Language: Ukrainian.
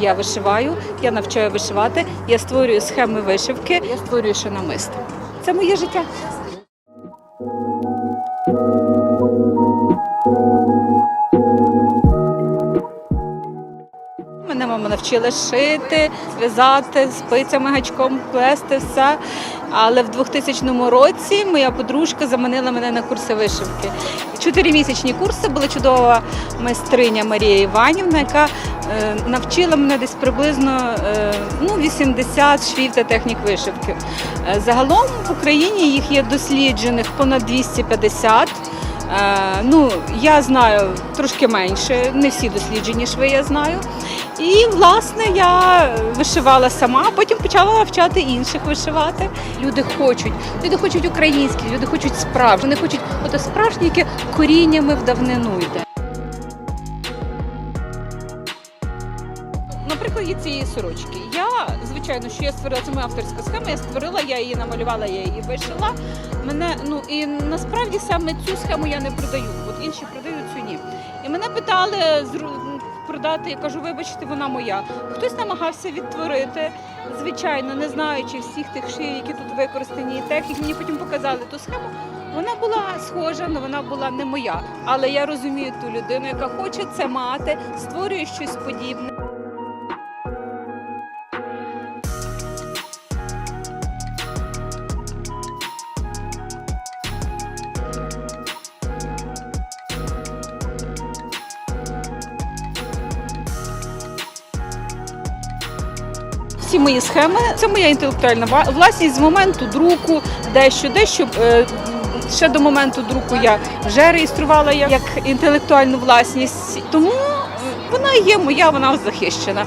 Я вишиваю, я навчаю вишивати, я створюю схеми вишивки, я створюю ще намисто. Це моє життя. Мене мама навчила шити, в'язати, спицями, гачком, плести все. Але в 2000 році моя подружка заманила мене на курси вишивки. Чотиримісячні курси була чудова майстриня Марія Іванівна, яка навчила мене десь приблизно е, ну, 80 швів та технік вишивки. Е, загалом в Україні їх є досліджених понад 250. Е, ну, я знаю трошки менше, не всі досліджені шви я знаю. І власне я вишивала сама, а потім почала навчати інших вишивати. Люди хочуть, люди хочуть українське, люди хочуть справжнє. Вони хочуть ото справжнє, яке коріннями в давнину йде. На прикладі цієї сорочки. Я, звичайно, що я створила, це моя авторська схема, я створила, я її намалювала, я її вишила. Мене, ну і насправді саме цю схему я не продаю, от інші продають цю ні. І мене питали продати, я кажу, вибачте, вона моя. Хтось намагався відтворити, звичайно, не знаючи всіх тих шиїв, які тут використані, і технік, мені потім показали ту схему. Вона була схожа, але вона була не моя. Але я розумію ту людину, яка хоче це мати, створює щось подібне. Всі мої схеми це моя інтелектуальна власність з моменту друку, дещо, дещо. е, Ще до моменту друку я вже реєструвала як інтелектуальну власність, тому вона є моя, вона захищена.